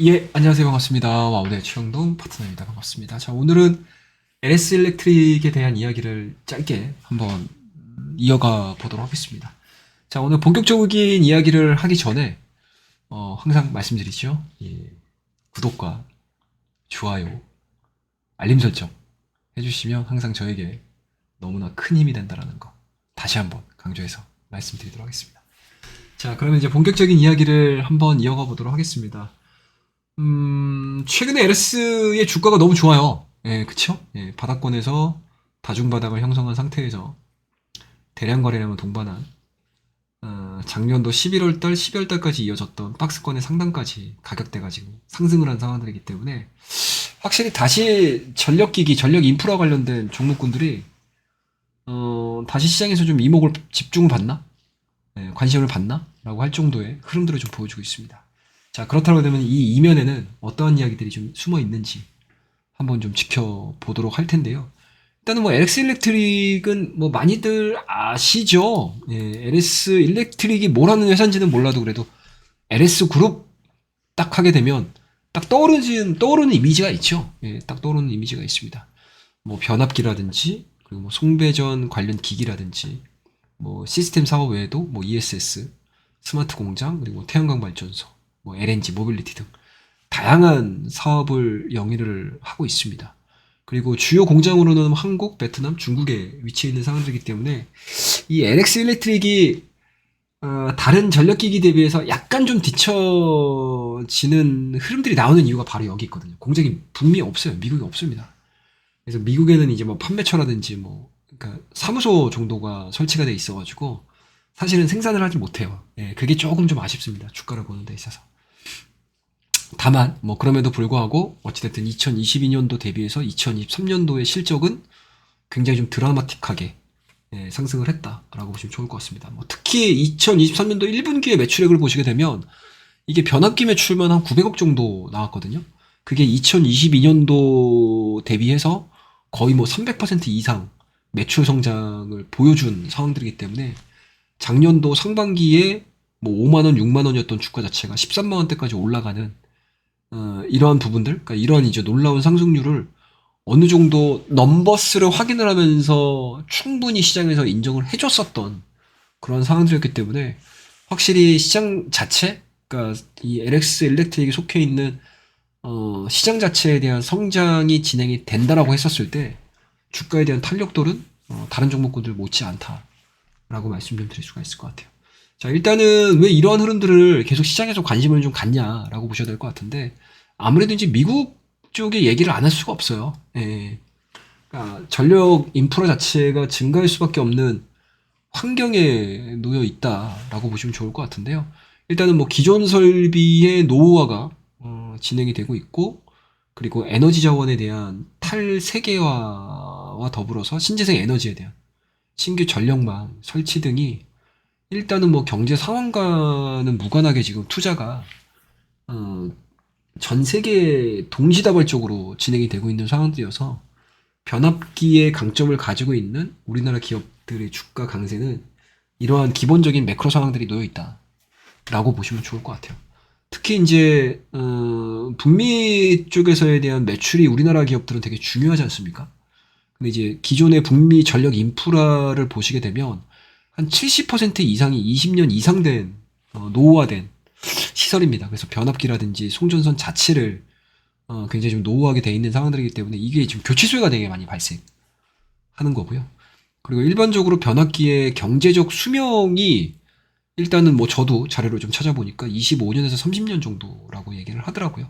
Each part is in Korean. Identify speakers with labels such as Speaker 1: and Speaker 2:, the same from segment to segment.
Speaker 1: 예, 안녕하세요. 반갑습니다. 와우대 최영동 파트너입니다. 반갑습니다. 자, 오늘은 LS 일렉트릭에 대한 이야기를 짧게 한번 음, 이어가 보도록 하겠습니다. 자, 오늘 본격적인 이야기를 하기 전에, 어, 항상 말씀드리죠. 예, 구독과 좋아요, 알림 설정 해주시면 항상 저에게 너무나 큰 힘이 된다라는 거 다시 한번 강조해서 말씀드리도록 하겠습니다. 자, 그러면 이제 본격적인 이야기를 한번 이어가 보도록 하겠습니다. 음, 최근에 LS의 주가가 너무 좋아요. 예, 그쵸? 예, 바닥권에서 다중바닥을 형성한 상태에서 대량 거래량을 동반한 어, 작년도 11월달, 12월달까지 이어졌던 박스권의 상단까지 가격대가 지금 상승을 한 상황들이기 때문에 확실히 다시 전력기기, 전력 인프라 관련된 종목군들이 어, 다시 시장에서 좀 이목을 집중을 받나? 예, 관심을 받나? 라고 할 정도의 흐름들을 좀 보여주고 있습니다. 자, 그렇다고 되면 이 이면에는 어떠한 이야기들이 좀 숨어 있는지 한번 좀 지켜보도록 할 텐데요. 일단은 뭐 LS 일렉트릭은 뭐 많이들 아시죠? 예, LS 일렉트릭이 뭘 하는 회사인지는 몰라도 그래도 LS 그룹 딱 하게 되면 딱 떠오르는, 떠오르는 이미지가 있죠. 예, 딱 떠오르는 이미지가 있습니다. 뭐 변압기라든지 그리고 뭐 송배전 관련 기기라든지 뭐 시스템 사업 외에도 뭐 ESS, 스마트 공장 그리고 태양광 발전소 뭐 LNG, 모빌리티 등 다양한 사업을 영위를 하고 있습니다. 그리고 주요 공장으로는 한국, 베트남, 중국에 위치해 있는 상황들이기 때문에 이 LX 일렉트릭이 어, 다른 전력기기 대비해서 약간 좀 뒤처지는 흐름들이 나오는 이유가 바로 여기 있거든요. 공장이 북미 없어요. 미국이 없습니다. 그래서 미국에는 이제 뭐 판매처라든지 뭐 그러니까 사무소 정도가 설치가 돼 있어가지고 사실은 생산을 하지 못해요. 예, 그게 조금 좀 아쉽습니다. 주가를 보는 데 있어서. 다만 뭐 그럼에도 불구하고 어찌됐든 2022년도 대비해서 2023년도의 실적은 굉장히 좀 드라마틱하게 예, 상승을 했다라고 보시면 좋을 것 같습니다. 뭐 특히 2023년도 1분기의 매출액을 보시게 되면 이게 변압기 매출만 한 900억 정도 나왔거든요. 그게 2022년도 대비해서 거의 뭐 300% 이상 매출 성장을 보여준 상황들이기 때문에 작년도 상반기에 뭐 5만 원, 6만 원이었던 주가 자체가 13만 원대까지 올라가는 어, 이러한 부분들, 그러니까 이러한 이제 놀라운 상승률을 어느 정도 넘버스를 확인을 하면서 충분히 시장에서 인정을 해줬었던 그런 상황들이었기 때문에 확실히 시장 자체, 그러니까 이 LX 일렉트릭이 속해 있는 어, 시장 자체에 대한 성장이 진행이 된다라고 했었을 때 주가에 대한 탄력도는 어, 다른 종목군들 못지 않다라고 말씀 좀 드릴 수가 있을 것 같아요. 자, 일단은 왜 이러한 흐름들을 계속 시장에서 관심을 좀 갖냐라고 보셔야 될 것 같은데, 아무래도 이제 미국 쪽에 얘기를 안 할 수가 없어요. 예. 그러니까 전력 인프라 자체가 증가할 수밖에 없는 환경에 놓여 있다라고 보시면 좋을 것 같은데요. 일단은 뭐 기존 설비의 노후화가 어, 진행이 되고 있고, 그리고 에너지 자원에 대한 탈세계화와 더불어서 신재생 에너지에 대한 신규 전력망 설치 등이 일단은 뭐 경제 상황과는 무관하게 지금 투자가 어, 전 세계 동시다발적으로 진행이 되고 있는 상황들이어서 변압기의 강점을 가지고 있는 우리나라 기업들의 주가 강세는 이러한 기본적인 매크로 상황들이 놓여 있다라고 보시면 좋을 것 같아요. 특히 이제 어, 북미 쪽에서에 대한 매출이 우리나라 기업들은 되게 중요하지 않습니까? 근데 이제 기존의 북미 전력 인프라를 보시게 되면 한 70% 이상이 20년 이상 된 어, 노후화된 시설입니다. 그래서 변압기라든지 송전선 자체를 어, 굉장히 좀 노후하게 돼 있는 상황들이기 때문에 이게 지금 교체 수요가 되게 많이 발생하는 거고요. 그리고 일반적으로 변압기의 경제적 수명이 일단은 뭐 저도 자료를 좀 찾아보니까 25년에서 30년 정도라고 얘기를 하더라고요.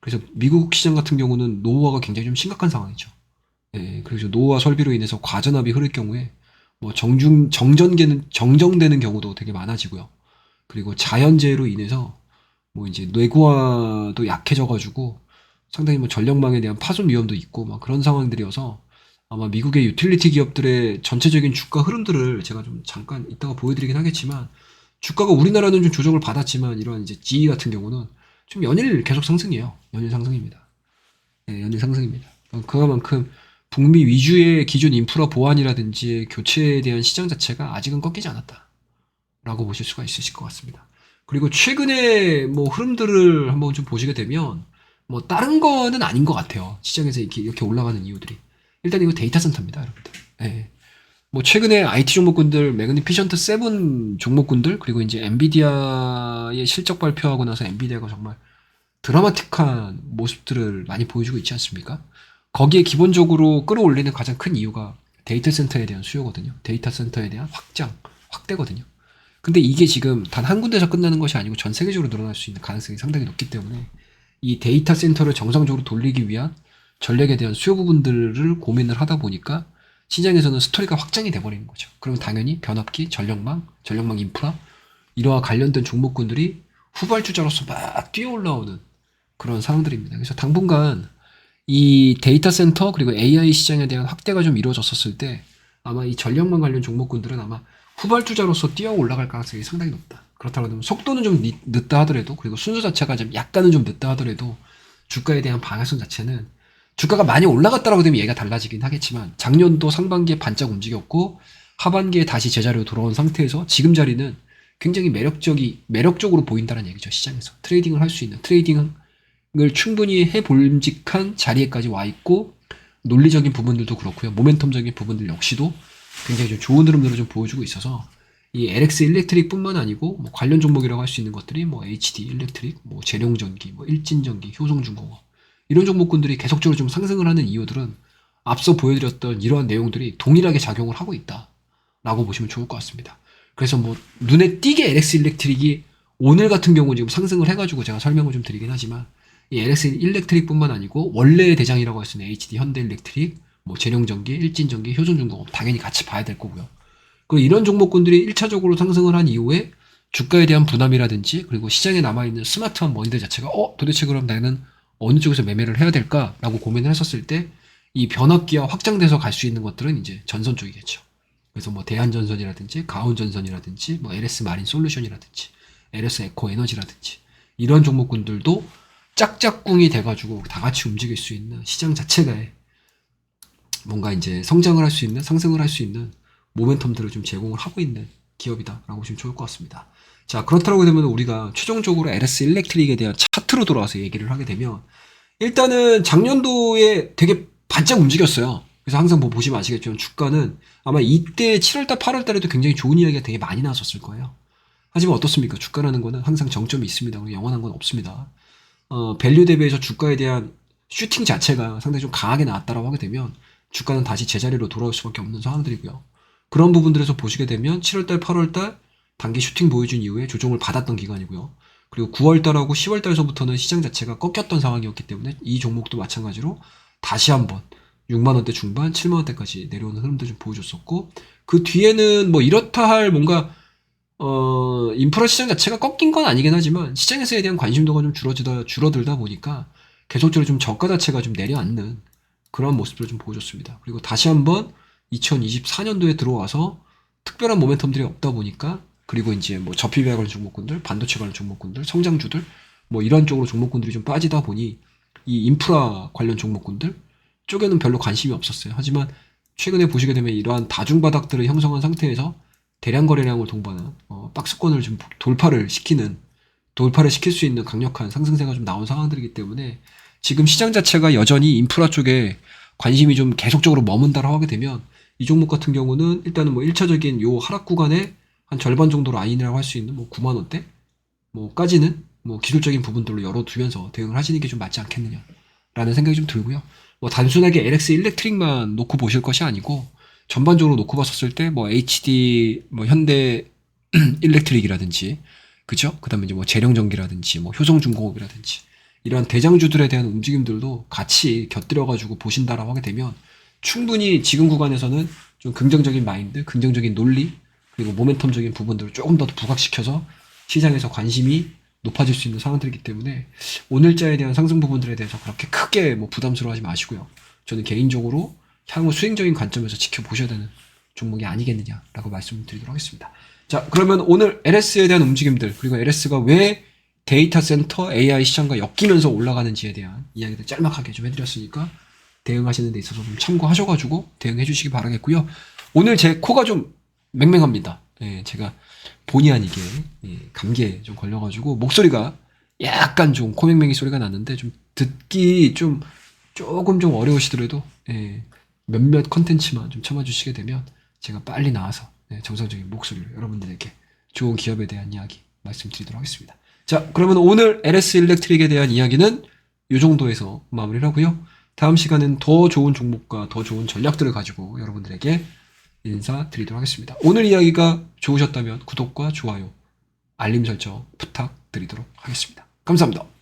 Speaker 1: 그래서 미국 시장 같은 경우는 노후화가 굉장히 좀 심각한 상황이죠. 예, 그래서 노후화 설비로 인해서 과전압이 흐를 경우에 뭐 정중 정전되는 정정되는 경우도 되게 많아지고요. 그리고 자연재해로 인해서 뭐 이제 뇌고화도 약해져가지고 상당히 뭐 전력망에 대한 파손 위험도 있고 막 그런 상황들이어서 아마 미국의 유틸리티 기업들의 전체적인 주가 흐름들을 제가 좀 잠깐 이따가 보여드리긴 하겠지만 주가가 우리나라는 좀 조정을 받았지만 이런 이제 GE 같은 경우는 좀 연일 계속 상승이에요. 연일 상승입니다. 네, 연일 상승입니다. 그만큼 북미 위주의 기존 인프라 보완이라든지 교체에 대한 시장 자체가 아직은 꺾이지 않았다. 라고 보실 수가 있으실 것 같습니다. 그리고 최근에 뭐 흐름들을 한번 좀 보시게 되면 뭐 다른 거는 아닌 것 같아요. 시장에서 이렇게, 이렇게 올라가는 이유들이. 일단 이거 데이터 센터입니다, 여러분들. 예. 뭐 최근에 IT 종목군들 매그니피션트 7 종목군들 그리고 이제 엔비디아의 실적 발표하고 나서 엔비디아가 정말 드라마틱한 모습들을 많이 보여주고 있지 않습니까? 거기에 기본적으로 끌어올리는 가장 큰 이유가 데이터 센터에 대한 수요거든요. 데이터 센터에 대한 확장, 확대거든요. 근데 이게 지금 단 한 군데서 끝나는 것이 아니고 전 세계적으로 늘어날 수 있는 가능성이 상당히 높기 때문에 이 데이터 센터를 정상적으로 돌리기 위한 전략에 대한 수요 부분들을 고민을 하다 보니까 시장에서는 스토리가 확장이 돼버리는 거죠. 그러면 당연히 변압기, 전력망, 전력망 인프라 이러한 관련된 종목군들이 후발주자로서 막 뛰어 올라오는 그런 상황들입니다. 그래서 당분간 이 데이터 센터 그리고 AI 시장에 대한 확대가 좀 이루어졌었을 때 아마 이 전력망 관련 종목군들은 아마 후발주자로서 뛰어 올라갈 가능성이 상당히 높다. 그렇다고 하면 속도는 좀 늦- 늦다 하더라도 그리고 순서 자체가 좀 약간은 좀 늦다 하더라도 주가에 대한 방향성 자체는 주가가 많이 올라갔다라고 되면 얘가 달라지긴 하겠지만 작년도 상반기에 반짝 움직였고 하반기에 다시 제자리로 돌아온 상태에서 지금 자리는 굉장히 매력적이 매력적으로 보인다는 얘기죠 시장에서 트레이딩을 할 수 있는 트레이딩 을 충분히 해볼직한 자리에까지 와 있고 논리적인 부분들도 그렇고요 모멘텀적인 부분들 역시도 굉장히 좀 좋은 흐름들을 좀 보여주고 있어서 이 LX 일렉트릭뿐만 아니고 뭐 관련 종목이라고 할 수 있는 것들이 뭐 HD 일렉트릭, 뭐 재룡전기, 뭐 일진전기, 효성중공업 이런 종목군들이 계속적으로 좀 상승을 하는 이유들은 앞서 보여드렸던 이러한 내용들이 동일하게 작용을 하고 있다라고 보시면 좋을 것 같습니다. 그래서 뭐 눈에 띄게 LX 일렉트릭이 오늘 같은 경우 지금 상승을 해가지고 제가 설명을 좀 드리긴 하지만 이 LX 일렉트릭뿐만 아니고 원래의 대장이라고 할 수 있는 HD 현대 일렉트릭, 뭐 재룡전기, 일진전기, 효성중공업 당연히 같이 봐야 될 거고요. 그리고 이런 종목군들이 1차적으로 상승을 한 이후에 주가에 대한 부담이라든지 그리고 시장에 남아있는 스마트한 머니들 자체가 어 도대체 그럼 나는 어느 쪽에서 매매를 해야 될까라고 고민을 했었을 때 이 변압기와 확장돼서 갈 수 있는 것들은 이제 전선 쪽이겠죠. 그래서 뭐 대한전선이라든지 가온전선이라든지 뭐 LS 마린 솔루션이라든지 LS 에코 에너지라든지 이런 종목군들도 짝짝꿍이 돼가지고 다 같이 움직일 수 있는 시장 자체가 뭔가 이제 성장을 할 수 있는 상승을 할 수 있는 모멘텀들을 좀 제공을 하고 있는 기업이다라고 보시면 좋을 것 같습니다. 자 그렇다고 되면 우리가 최종적으로 LS 일렉트릭에 대한 차트로 돌아와서 얘기를 하게 되면 일단은 작년도에 되게 반짝 움직였어요. 그래서 항상 뭐 보시면 아시겠지만 주가는 아마 이때 7월달, 8월달에도 굉장히 좋은 이야기가 되게 많이 나왔었을 거예요. 하지만 어떻습니까? 주가라는 거는 항상 정점이 있습니다. 영원한 건 없습니다. 어, 밸류 대비해서 주가에 대한 슈팅 자체가 상당히 좀 강하게 나왔다라고 하게 되면 주가는 다시 제자리로 돌아올 수밖에 없는 상황들이고요. 그런 부분들에서 보시게 되면 7월달, 8월달 단기 슈팅 보여준 이후에 조정을 받았던 기간이고요. 그리고 9월달하고 10월달서부터는 시장 자체가 꺾였던 상황이었기 때문에 이 종목도 마찬가지로 다시 한번 6만 원대 중반, 7만 원대까지 내려오는 흐름도 좀 보여줬었고 그 뒤에는 뭐 이렇다 할 뭔가 어 인프라 시장 자체가 꺾인 건 아니긴 하지만 시장에서에 대한 관심도가 좀 줄어들다 줄어들다 보니까 계속적으로 좀 저가 자체가 좀 내려앉는 그런 모습들을 좀 보여줬습니다. 그리고 다시 한번 2024년도에 들어와서 특별한 모멘텀들이 없다 보니까 그리고 이제 뭐 저피비아 관련 종목군들, 반도체 관련 종목군들, 성장주들 뭐 이런 쪽으로 종목군들이 좀 빠지다 보니 이 인프라 관련 종목군들 쪽에는 별로 관심이 없었어요. 하지만 최근에 보시게 되면 이러한 다중 바닥들을 형성한 상태에서 대량 거래량을 동반한 어, 박스권을 좀 돌파를 시키는 돌파를 시킬 수 있는 강력한 상승세가 좀 나온 상황들이기 때문에 지금 시장 자체가 여전히 인프라 쪽에 관심이 좀 계속적으로 머문다라고 하게 되면 이 종목 같은 경우는 일단은 뭐 1차적인 요 하락 구간에 한 절반 정도로 아인이라고 할 수 있는 뭐 9만 원대 뭐까지는 뭐 기술적인 부분들로 열어두면서 대응을 하시는 게 좀 맞지 않겠느냐라는 생각이 좀 들고요. 뭐 단순하게 LX 일렉트릭만 놓고 보실 것이 아니고 전반적으로 놓고 봤었을 때 뭐 HD 뭐 현대 일렉트릭이라든지 그죠? 그다음에 이제 뭐 재령전기라든지 뭐 효성중공업이라든지 이러한 대장주들에 대한 움직임들도 같이 곁들여 가지고 보신다라고 하게 되면 충분히 지금 구간에서는 좀 긍정적인 마인드, 긍정적인 논리 그리고 모멘텀적인 부분들을 조금 더 부각시켜서 시장에서 관심이 높아질 수 있는 상황들이기 때문에 오늘자에 대한 상승 부분들에 대해서 그렇게 크게 뭐 부담스러워하지 마시고요. 저는 개인적으로 향후 수행적인 관점에서 지켜보셔야 되는 종목이 아니겠느냐라고 말씀드리도록 하겠습니다. 자, 그러면 오늘 LS에 대한 움직임들 그리고 LS가 왜 데이터 센터 AI 시장과 엮이면서 올라가는지에 대한 이야기를 짤막하게 좀 해드렸으니까 대응하시는 데 있어서 좀 참고하셔가지고 대응해 주시기 바라겠고요. 오늘 제 코가 좀 맹맹합니다. 예, 제가 본의 아니게 예, 감기에 좀 걸려가지고 목소리가 약간 좀 코맹맹이 소리가 났는데 좀 듣기 좀 조금 좀 어려우시더라도 예, 몇몇 컨텐츠만 좀 참아주시게 되면 제가 빨리 나와서 예, 정상적인 목소리로 여러분들에게 좋은 기업에 대한 이야기 말씀드리도록 하겠습니다. 자, 그러면 오늘 LS 일렉트릭에 대한 이야기는 이 정도에서 마무리를 하고요. 다음 시간은 더 좋은 종목과 더 좋은 전략들을 가지고 여러분들에게 인사드리도록 하겠습니다. 오늘 이야기가 좋으셨다면 구독과 좋아요, 알림 설정 부탁드리도록 하겠습니다. 감사합니다.